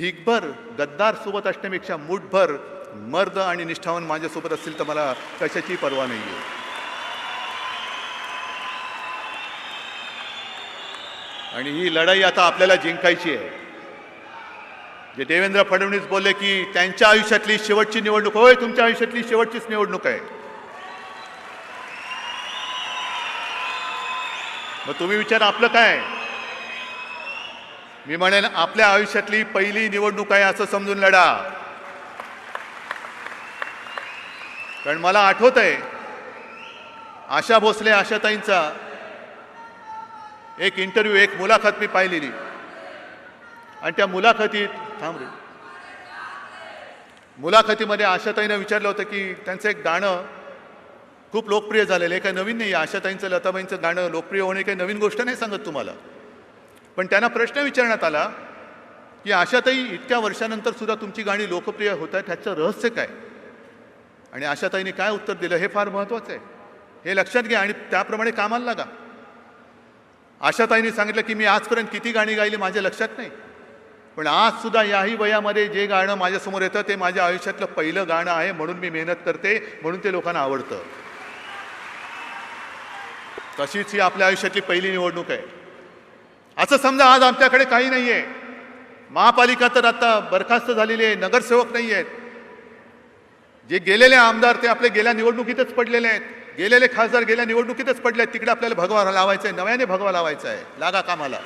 ढीकभर गद्दार सोबत असण्यापेक्षा मुठभर मर्द आणि निष्ठावान माझ्यासोबत असतील तर मला कशाची पर्वा नाही आहे आणि ही लढाई आता आपल्याला जिंकायची आहे. जे देवेंद्र फडणवीस बोलले की त्यांच्या आयुष्यातली शेवटची निवडणूक होय तुमच्या आयुष्यातली शेवटचीच निवडणूक आहे. मग तुम्ही विचार आपलं काय मी म्हणेन आपल्या आयुष्यातली पहिली निवडणूक आहे असं समजून लढा. कारण मला आठवत आहे आशा भोसले आशाताईंचा एक इंटरव्ह्यू एक मुलाखत मी पाहिलेली. आणि त्या मुलाखतीत थांब रे. मुलाखतीमध्ये आशाताईनं विचारलं होतं की त्यांचं एक गाणं खूप लोकप्रिय झालेलं आहे. काही नवीन नाही आहे आशाताईंचं लताबाईंचं गाणं लोकप्रिय होणे काही नवीन गोष्ट नाही सांगत तुम्हाला. पण त्यांना प्रश्न विचारण्यात आला की आशाताई इतक्या वर्षानंतर सुद्धा तुमची गाणी लोकप्रिय होत आहेत ह्याचं रहस्य काय? आणि आशाताईने काय उत्तर दिलं? हे फार महत्त्वाचं आहे. हे लक्षात घ्या आणि त्याप्रमाणे कामाला लागा. आशाताईंनी सांगितलं की मी आजपर्यंत किती गाणी गायली माझ्या लक्षात नाही. पण आज सुद्धा याही वयामध्ये जे गाणं माझ्यासमोर येतं ते माझ्या आयुष्यातलं पहिलं गाणं आहे म्हणून मी मेहनत करते म्हणून ते लोकांना आवडतं. तशीच ही आपल्या आयुष्यातली पहिली निवडणूक आहे. असं समजा आज आमच्याकडे काही नाही आहे महापालिका तर आता बरखास्त झालेली आहे नगरसेवक नाही आहेत जे गेलेले आमदार ते आपले गेल्या निवडणुकीतच पडलेले आहेत. गेलेले खासदार गेल्या निवडणुकीतच पडले आहेत तिकडे आपल्याला भगवा लावायचं आहे नव्याने भगवा लावायचा आहे लागा कामाला.